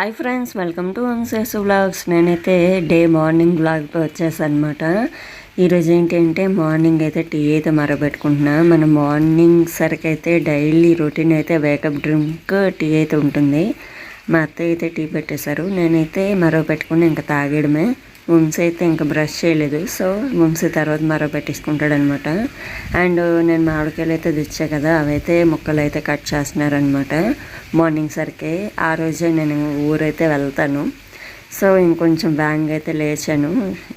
Hi friends welcome to వన్సేస్ vlogs నేనైతే day morning బ్లాగ్తో వచ్చేసాను ఈరోజు ఏంటి అంటే మార్నింగ్ అయితే టీ అయితే మరబెట్టుకుంటున్నా. మన మార్నింగ్ సరికి అయితే డైలీ రొటీన్ అయితే వేకప్ డ్రింక్ టీ అయితే ఉంటుంది. మా అత్త అయితే టీ పెట్టేశారు. నేనైతే మరో పెట్టుకుని ఇంకా తాగడమే వంశీ అయితే ఇంకా బ్రష్ చేయలేదు. సో వంశీ తర్వాత మరో పెట్టేసుకుంటాడు అనమాట అండ్ నేను మామిడికాయలు అయితే తెచ్చా కదా అవైతే ముక్కలు అయితే కట్ చేస్తున్నారనమాట. మార్నింగ్ సరికి. ఆ రోజే నేను ఊరైతే వెళ్తాను. సో ఇంకొంచెం బ్యాంగ్ అయితే లేచాను.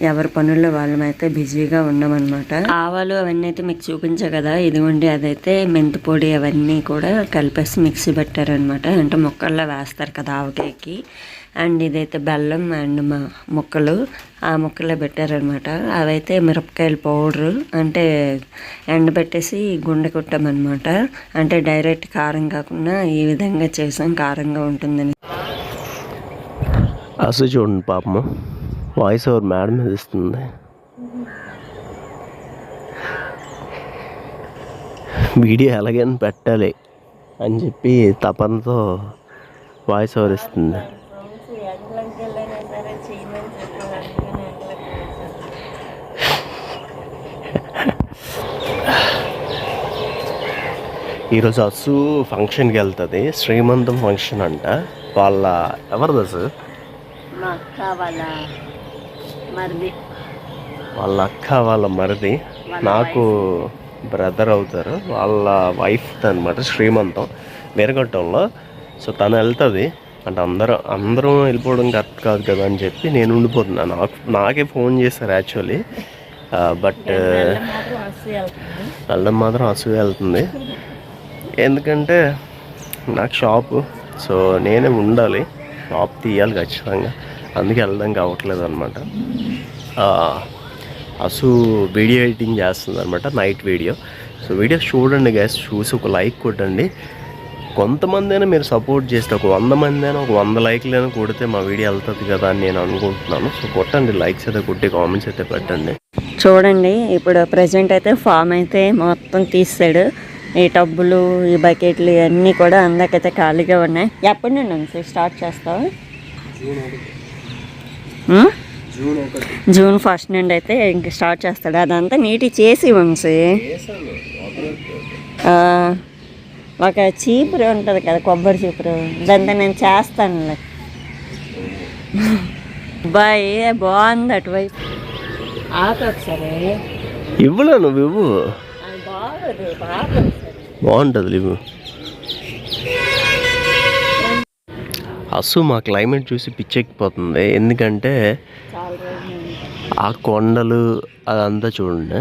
ఎవరి పనుల్లో వాళ్ళమైతే బిజీగా ఉన్నామన్నమాట ఆవాలు అవన్నీ అయితే మీకు చూపించా కదా ఇదిగోండి అదైతే మెంతి పొడి అవన్నీ కూడా కలిపేసి మిక్సీ పెట్టారనమాట. అంటే మొక్కల్లో వేస్తారు కదా ఆవకాయకి. అండ్ ఇదైతే బెల్లం అండ్ మా ముక్కలు ఆ ముక్కలే పెట్టారనమాట అవైతే మిరపకాయల పౌడరు అంటే ఎండబెట్టేసి గుండె కొట్టామన్నమాట. అంటే డైరెక్ట్ కారం కాకుండా ఈ విధంగా చేసాం కారంగా ఉంటుందని. అసలు చూడండి పాపము వాయిస్ ఓవర్ మేడం మీద ఇస్తుంది? వీడియో ఎలాగైనా పెట్టాలి అని చెప్పి తపనతో వాయిస్ ఓవర్ ఇస్తుంది? ఈరోజు అస్సు ఫంక్షన్కి వెళ్తుంది. శ్రీమంతం ఫంక్షన్ అంట. వాళ్ళ ఎవరిది వాళ్ళ అక్క వాళ్ళ మరిది. నాకు బ్రదర్ అవుతారు. వాళ్ళ వైఫ్ అనమాట శ్రీమంతం. వీరగొట్టంలో సో తను వెళ్తుంది. అంటే అందరూ అందరం వెళ్ళిపోవడం కరెక్ట్ కాదు కదా అని చెప్పి నేను ఉండిపోతున్నాను నాకు నాకే ఫోన్ చేశారు యాక్చువల్లీ. బట్ వెళ్ళడం మాత్రం అసూయ వెళ్తుంది. ఎందుకంటే నాకు షాపు సో నేనే ఉండాలి. షాప్ తీయాలి ఖచ్చితంగా. అందుకే వెళ్దాం కావట్లేదు అనమాట అసు వీడియో ఎడిటింగ్ చేస్తుంది అనమాట నైట్ వీడియో. సో వీడియో చూడండి గ్యాస్ చూసి ఒక లైక్ కొట్టండి. కొంతమంది అయినా మీరు సపోర్ట్ చేస్తే ఒక వంద మంది అయినా ఒక వంద లైక్లు అయినా కొడితే మా వీడియో వెళ్తుంది కదా అని నేను అనుకుంటున్నాను. సో కొట్టండి లైక్స్ అయితే కొట్టి కామెంట్స్ అయితే పెట్టండి. చూడండి ఇప్పుడు ప్రజెంట్ అయితే ఫామ్ అయితే మొత్తం తీసాడు ఈ టబ్బులు ఈ బకెట్లు ఇవన్నీ కూడా అందరికైతే ఖాళీగా ఉన్నాయి. ఎప్పటి నుండి ఉంది స్టార్ట్ చేస్తావు? జూన్ ఫస్ట్ నుండి అయితే ఇంక స్టార్ట్ చేస్తాడు. అదంతా నీటి చేసి వంశీ ఆ, ఒక చీపురు ఉంటుంది కదా కొబ్బరి చీపురు. దాంతో నేను చేస్తానులే. బాయ్ బాగుంది అటువైపు. ఆకు ఒకసారి ఇవ్వలే నువ్వు ఇవ్వు. బాగోదు ఒకసారి బాగుంటుంది ఇవ్వు అస్సు మా క్లైమేట్ చూసి పిచ్చెక్కిపోతుంది. ఎందుకంటే ఆ కొండలు అదంతా చూడండి.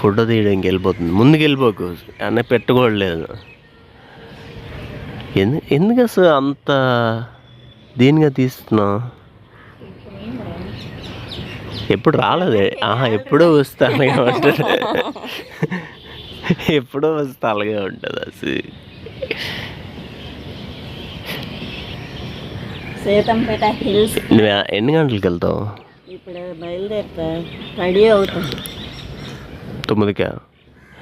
ఫోటో తీయడానికి వెళ్ళిపోతుంది. ముందుకు వెళ్ళిపోకు అన్న పెట్టుకోవట్లేదు ఎందు ఎందుకు అసలు అంత దీనిగా తీస్తున్నావు? ఎప్పుడు రాలేదే? ఆహా ఎప్పుడో వస్తే అలాగే ఉంటుంది ఎప్పుడో వస్తే అలాగే ఉంటుంది అసలు. సీతంపేట హిల్స్. నువ్వు ఎన్ని గంటలకు వెళ్తావు? ఇప్పుడు బయలుదేరుతా. రెడీ అవుతాం. తొమ్మిదికా?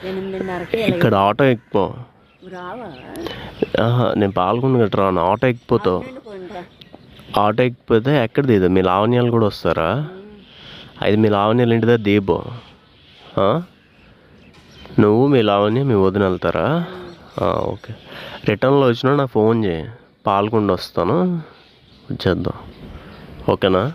ఎనిమిదిన్నరకి ఇక్కడ ఆటో ఎక్కిపో. రావా? నేను పాల్గొని గట్రా రాను. ఆటో ఎక్కిపోతావు. ఆటో ఎక్కిపోతే ఎక్కడ దిగుతావు మీ లావణ్యాలు కూడా వస్తారా? అయితే మీ లావణ్యాలు దిగిపో ఆ? నువ్వు మీ లావణ్య మీ వదిన వెళ్తారా? ఓకే. రిటర్న్లో వచ్చినా నాకు ఫోన్ చేయి. పాల్గొండ వస్తాను వచ్చేద్దాం ఓకేనా?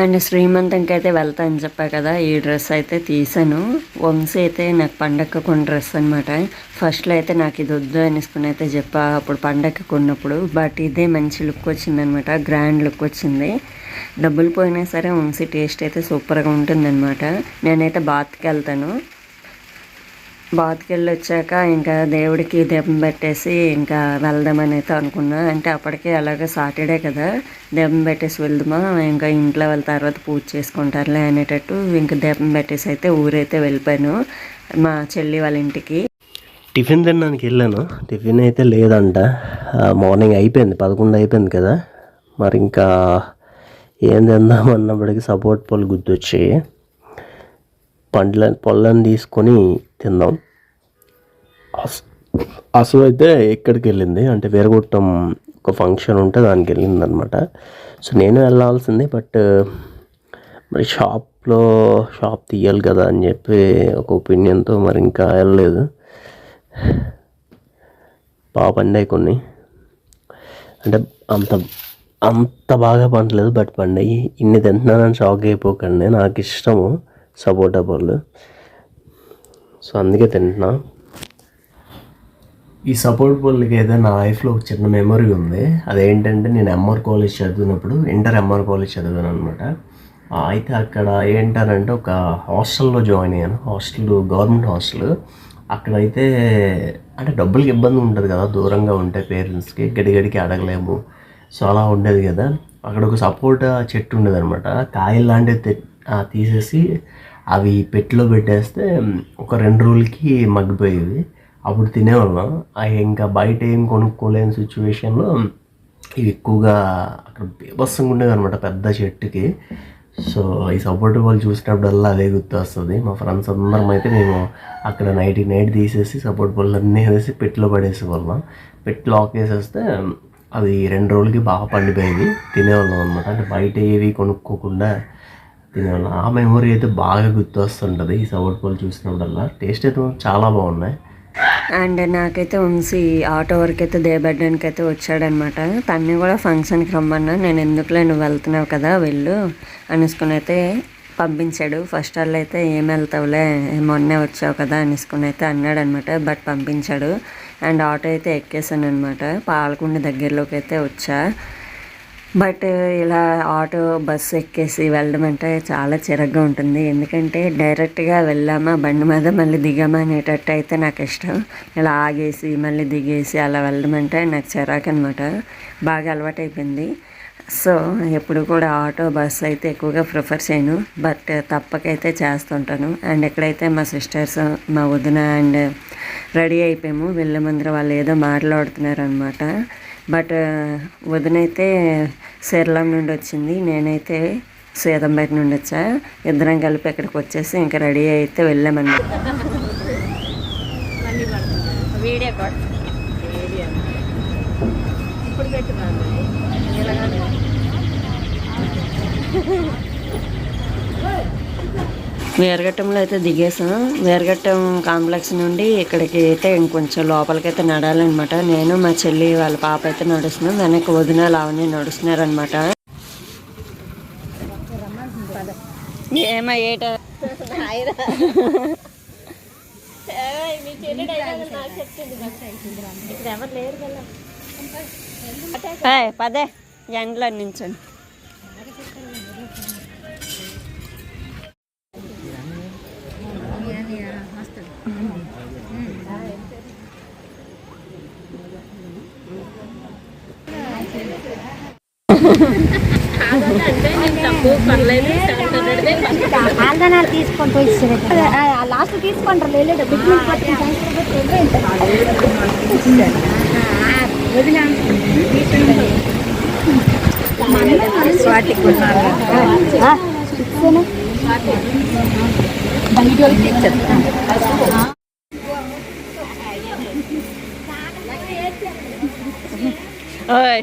అండ్ శ్రీమంతంకి అయితే వెళ్తా అని చెప్పా కదా ఈ డ్రెస్ అయితే తీసాను. వంశీ అయితే నాకు పండగ కొన్ని డ్రెస్ అనమాట ఫస్ట్లో అయితే నాకు ఇది వద్దు అనేసుకుని అయితే చెప్పా అప్పుడు పండగ కొన్నప్పుడు. బట్ ఇదే మంచి లుక్ వచ్చిందనమాట గ్రాండ్ లుక్ వచ్చింది. డబ్బులు పోయినా సరే వంశీ టేస్ట్ అయితే సూపర్గా ఉంటుందన్నమాట. నేనైతే బాత్కి వెళ్తాను. బాతికెళ్ళి వచ్చాక ఇంకా దేవుడికి దీపం పెట్టేసి ఇంకా వెళ్దామని అయితే అనుకున్నా. అంటే అప్పటికే అలాగే సాటర్డే కదా దీపం పెట్టేసి వెళ్దామా ఇంకా ఇంట్లో వాళ్ళ తర్వాత పూజ చేసుకుంటారులే అనేటట్టు ఇంకా దీపం పెట్టేసి అయితే ఊరైతే వెళ్ళిపోయాను మా చెల్లి వాళ్ళ ఇంటికి. టిఫిన్ తినడానికి వెళ్ళాను. టిఫిన్ అయితే లేదంట. మార్నింగ్ అయిపోయింది పదకొండు అయిపోయింది కదా. మరి ఇంకా ఏం తిందామన్నప్పటికీ సపోర్ట్ పళ్ళు గుర్తొచ్చాయి. పండ్ల పళ్ళని తీసుకొని తిందాం. అస్ అసలు అయితే ఎక్కడికి వెళ్ళింది అంటే వేరగొట్టం ఒక ఫంక్షన్ ఉంటే దానికి వెళ్ళిందనమాట. సో నేను వెళ్ళాల్సింది బట్ మరి షాప్లో షాప్ తీయాలి కదా అని చెప్పి ఒక ఒపీనియన్తో మరి ఇంకా వెళ్ళలేదు. బాగా పండాయి కొన్ని. అంటే అంత అంత బాగా పండలేదు బట్ పండాయి. ఇన్ని తింటున్నానని షాక్ అయిపోకండి నాకు ఇష్టము. సపోటా పళ్ళు సో అందుకే తింటున్నా. ఈ సపోర్ట్ పళ్ళకి అయితే నా లైఫ్లో ఒక చిన్న మెమరీ ఉంది. అదేంటంటే నేను ఎంఆర్ కాలేజ్ చదివినప్పుడు ఇంటర్ ఎంఆర్ కాలేజ్ చదివాను అనమాట అయితే అక్కడ ఏంటారంటే ఒక హాస్టల్లో జాయిన్ అయ్యాను. Hostel government hostel. అక్కడైతే అంటే డబ్బులకి ఇబ్బంది ఉంటుంది కదా దూరంగా ఉంటే పేరెంట్స్కి గడిగడికి అడగలేము. సో అలా ఉండేది కదా. అక్కడ ఒక సపోటా చెట్టు ఉండేది అనమాట కాయలు లాంటివి తీసేసి అవి పెట్టిలో పెట్టేస్తే ఒక రెండు రోజులకి మగ్గిపోయేవి. అప్పుడు తినేవాళ్ళం. అవి ఇంకా బయట ఏం కొనుక్కోలేని సిచ్యువేషన్లో ఇవి ఎక్కువగా అక్కడ బీభత్సంగా ఉండేవి అనమాట పెద్ద చెట్టుకి. సో ఈ సపోర్ట్ వాళ్ళు చూసినప్పుడల్లా అదే గుర్తు వస్తుంది మా ఫ్రెండ్స్ అందరం అయితే మేము అక్కడ నైట్ నైట్ తీసేసి సపోర్ట్ పళ్ళు అన్నీ వేసి పెట్టిలో పడేసేవాళ్ళం. పెట్టి లాక్ వేసేస్తే అది రెండు రోజులకి బాగా పండిపోయేది తినేవాళ్ళం అనమాట అంటే బయట ఏవి కొనుక్కోకుండా తినేవాళ్ళం ఆ మెమొరీ అయితే బాగా గుర్తు వస్తుంటుంది ఈ సపోర్ట్ పళ్ళు చూసినప్పుడల్లా. టేస్ట్ అయితే చాలా బాగున్నాయి. అండ్ నాకైతే ఉంచి ఆటో వరకు అయితే దేబడ్డానికి అయితే వచ్చాడనమాట. తన్ని కూడా ఫంక్షన్కి రమ్మన్నా. నేను ఎందుకులే నువ్వు వెళ్తున్నావు కదా వెళ్ళు అనేసుకుని అయితే పంపించాడు. ఫస్ట్ వాళ్ళు అయితే ఏం వెళ్తావులే మొన్నే వచ్చావు కదా అనేసుకుని అయితే అన్నాడు అనమాట బట్ పంపించాడు. అండ్ ఆటో అయితే ఎక్కేసాను అనమాట పాలకుండ దగ్గరలోకి అయితే వచ్చా. బట్ ఇలా ఆటో బస్సు ఎక్కేసి వెళ్ళడం అంటే చాలా చిరగ్గా ఉంటుంది. ఎందుకంటే డైరెక్ట్గా వెళ్ళామా బండి మీద మళ్ళీ దిగామా అనేటట్టు అయితే నాకు ఇష్టం. ఇలా ఆగేసి మళ్ళీ దిగేసి అలా వెళ్ళడం అంటే నాకు చిరాకు అనమాట బాగా అలవాటైపోయింది. సో ఎప్పుడు కూడా ఆటో బస్సు అయితే ఎక్కువగా ప్రిఫర్ చేయను. బట్ తప్పకైతే చేస్తుంటాను. అండ్ ఎక్కడైతే మా సిస్టర్స్ మా వదిన అండ్ రెడీ అయిపోయాము వెళ్ళే ముందర వాళ్ళు ఏదో మాట్లాడుతున్నారు అనమాట బట్ వదినైతే సేర్లం నుండి వచ్చింది నేనైతే సీతంపేట నుండి వచ్చా ఇద్దరం కలిపి ఇక్కడికి వచ్చేసి ఇంకా రెడీ అయితే వెళ్ళామన్నమాట వీడియో వేరగట్టంలో అయితే దిగేసాం. వేరగట్టం కాంప్లెక్స్ నుండి ఇక్కడికి అయితే ఇంకొంచెం లోపలికైతే నడాలన్నమాట. నేను మా చెల్లి వాళ్ళ పాప అయితే నడుస్తున్నాం. వెనక్కి వదిన లావని నడుస్తున్నారనమాట ఏమా ఏట? పదే. ఎండలో నించండి ఆల్దనాలు తీసుకొని పోయి లాస్ట్ తీసుకుంటారు వెళ్ళేట బిగ్మెంట్ ఓయ్.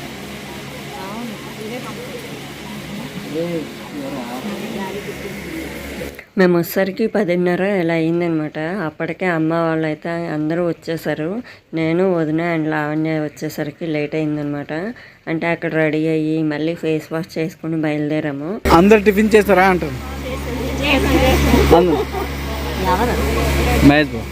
మేము వచ్చేసరికి పదిన్నర ఇలా అయిందనమాట. అప్పటికే అమ్మ వాళ్ళు అయితే అందరూ వచ్చేసారు. నేను వదిన అండ్ లావణ్య వచ్చేసరికి లేట్ అయిందనమాట. అంటే అక్కడ రెడీ అయ్యి మళ్ళీ ఫేస్ వాష్ చేసుకుని బయలుదేరాము. అందరు టిఫిన్ చేస్తారా అంటారు. మహేష్ బాబు.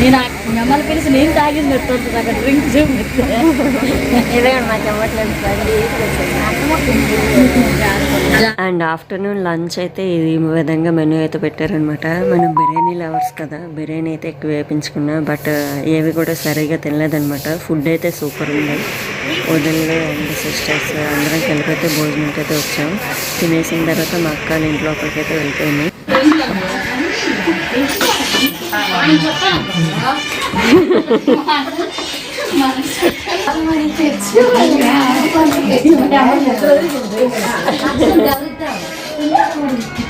నేను మిమ్మల్ని పిలిచి నేను తాగింది పెట్టుకుంటుంది అక్కడ డ్రింక్ అండ్ ఆఫ్టర్నూన్ లంచ్ అయితే ఈ విధంగా మెనూ అయితే పెట్టారనమాట మనం బిర్యానీ లవర్స్ కదా బిర్యానీ అయితే ఎక్కువ వేయించుకున్నా బట్ uh, ఏవి కూడా సరిగా తినలేదనమాట ఫుడ్ అయితే సూపర్ ఉంది. వదిలే అండ్ సిస్టర్స్ అందరం కలిపి అయితే భోజనంకి అయితే వచ్చాం. తినేసిన తర్వాత మా అక్క ఇంటి లోపలికి అయితే వెళ్ళిపోయింది.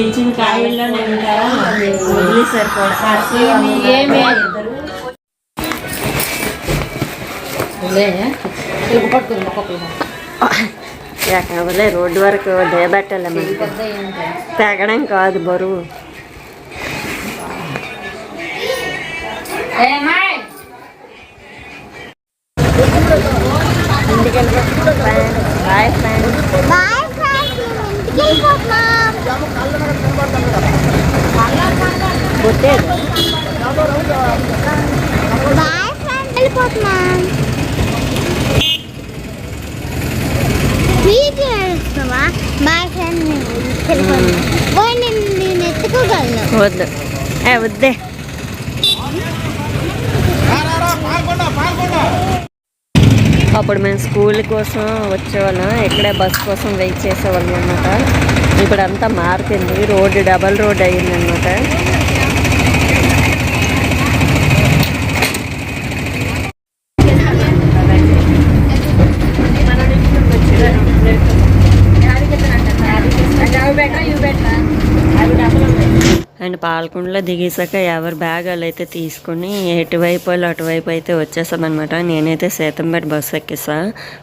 ఇచ్చిన కాయల్లో నేను వదిలేసారు కావాలి రోడ్డు వరకు దేబెట్టాలి మనకి తెగడం కాదు బరువు ఇంటికి bye bye friends bye friends వెళ్ళిపోతున్నాం వెళ్తున్నావా బాయ్ ఫ్రెండ్ పోయి నేను నేను ఎత్తుకోగలను. వద్దు. వద్దే. అప్పుడు మేము స్కూల్ కోసం వచ్చేవాళ్ళం. ఇక్కడే బస్ కోసం వెయిట్ చేసేవాళ్ళం అనమాట ఇప్పుడు అంతా మారుతుంది రోడ్డు డబల్ రోడ్ అయ్యింది అనమాట అండ్ పాలకొండలో దిగేసాక ఎవరి బ్యాగ్ అయితే తీసుకుని ఎటువైపు వాళ్ళు అటువైపు అయితే వచ్చేసామన్నమాట నేనైతే సీతంపేట బస్సు ఎక్కేసా.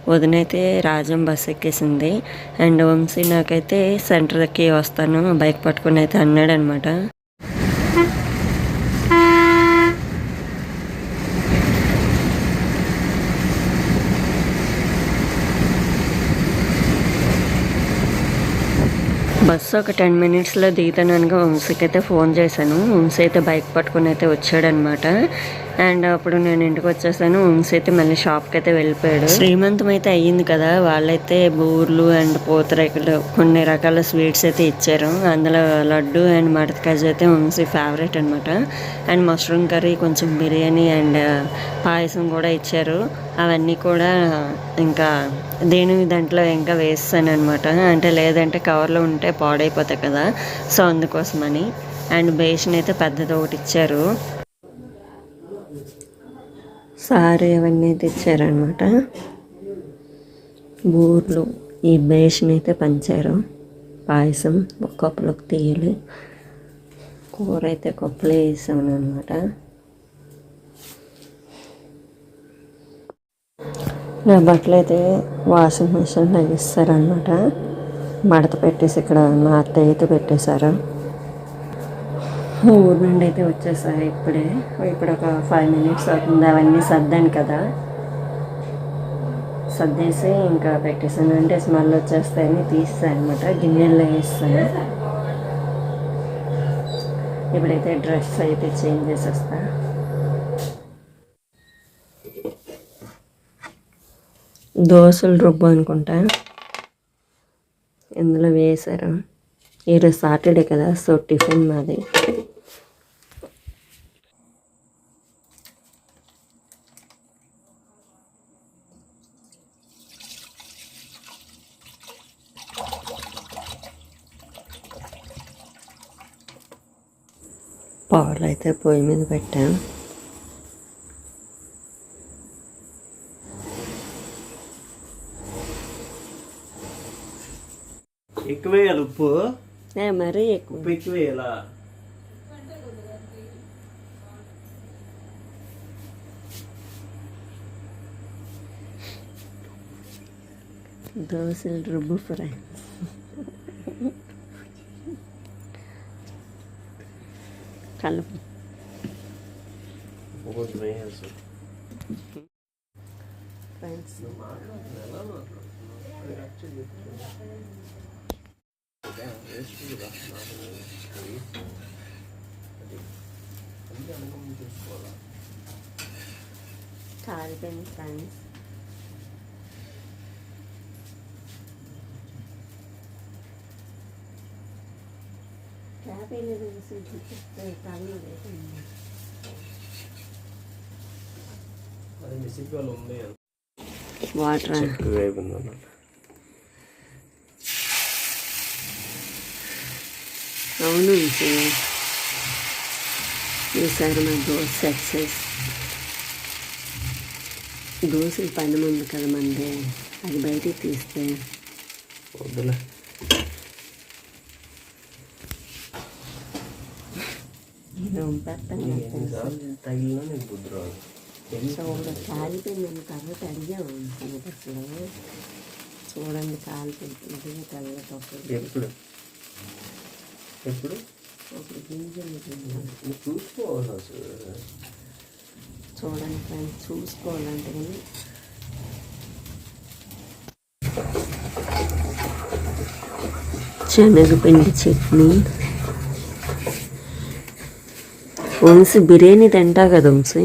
వదినైతే రాజం బస్సు ఎక్కేసింది. అండ్ వంశీ నాకైతే సెంటర్కి వస్తాను. బైక్ పట్టుకుని అయితే అన్నాడనమాట బస్సు ఒక టెన్ మినిట్స్లో దిగుతాను అనగా వంశీకి అయితే ఫోన్ చేశాను. వంశీ అయితే బైక్ పట్టుకుని అయితే వచ్చాడనమాట. అండ్ అప్పుడు నేను ఇంటికి వచ్చేసాను. వంశీ అయితే మళ్ళీ షాప్కి అయితే వెళ్ళిపోయాడు. శ్రీమంతం అయితే అయ్యింది కదా. వాళ్ళైతే బూర్లు అండ్ పూతరేకులు కొన్ని రకాల స్వీట్స్ అయితే ఇచ్చారు. అందులో లడ్డు అండ్ మడతకాజు అయితే వంశీ ఫేవరెట్ అనమాట అండ్ మష్రూమ్ కర్రీ కొంచెం బిర్యానీ అండ్ పాయసం కూడా ఇచ్చారు. అవన్నీ కూడా ఇంకా దేని దాంట్లో ఇంకా వేస్తాను అనమాట అంటే లేదంటే కవర్లో ఉంటే పాడైపోతాయి కదా. సో అందుకోసమని అండ్ బేషన్ అయితే పెద్దది ఒకటి ఇచ్చారు. సారీ అవన్నీ అయితే ఇచ్చారనమాట బూర్లు ఈ బేషన్ అయితే పంచారు. పాయసం ఒక కప్పులోకి తీయాలి. కూర అయితే కప్పులో వేసాను అనమాట నా బట్టలు అయితే వాషింగ్ మిషన్ తగ్గిస్తారనమాట మడత పెట్టేసి ఇక్కడ మా అత్తయ్య అయితే పెట్టేశారు. ఊరు నుండి అయితే వచ్చేసాయి ఇప్పుడే. ఇప్పుడు ఒక ఫైవ్ మినిట్స్ అవుతుంది. అవన్నీ సర్దాను కదా. సర్దేసి ఇంకా పెట్టేసాను. అంటే స్మెల్ వచ్చేస్తాయని తీస్తాను అనమాట గిన్నెల్లో వేస్తాను. ఇప్పుడైతే డ్రెస్ అయితే చేంజ్ చేసేస్తా. వస్తా దోశలు రుబ్బు అనుకుంటా. ఇందులో వేశారు ఈరోజు సాటర్డే కదా సో టిఫిన్ మాది. పాలు అయితే పొయ్యి మీద పెట్టాం ఎక్కువ వేయాలి ఉప్పు మరి ఎక్కువ. ఉప్పు ఎక్కువ దోశలు రుబ్బు fry కలుపు ఫ్రెండ్స్ కాలిపోయింది ఫ్రెండ్స్ క్యాప్ వేయలేదు వాటర్. అవును ఈసారి మా దోశ సక్సెస్ దోశలు పని ఉంది కదా మంది అది బయటికి తీస్తే వద్దులే. తగిలినా నీకు బుద్ధి రాదు కాలిపోయింది తర్వాత అడిగాము అసలు చూడండి కాలిపోతుంది తెల్ల తప్పుడు ఎప్పుడు? ఎప్పుడు? ఒకటి గింజలు చూసుకోవాలి చూడండి ఫ్రెండ్స్ చూసుకోవాలంటే కానీ. శనగపిండి చట్నీ. వంశీ బిర్యానీ తింటా కదా వంశీ?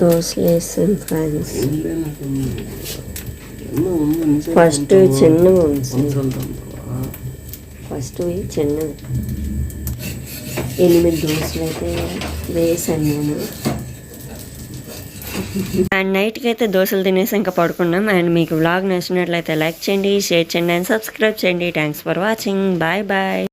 దోశలు వేసాను ఫ్రెండ్స్. ఫస్ట్ చిన్న వంశీ. ఫస్ట్ చిన్నది ఎనిమిది దోశలు అయితే వేసాను నేను. అండ్ నైట్కి అయితే దోశలు తినేసి ఇంకా పడుకున్నాం. అండ్ మీకు వ్లాగ్ నచ్చినట్లయితే లైక్ చేయండి షేర్ చేయండి అండ్ సబ్స్క్రైబ్ చేయండి. Thanks for watching bye bye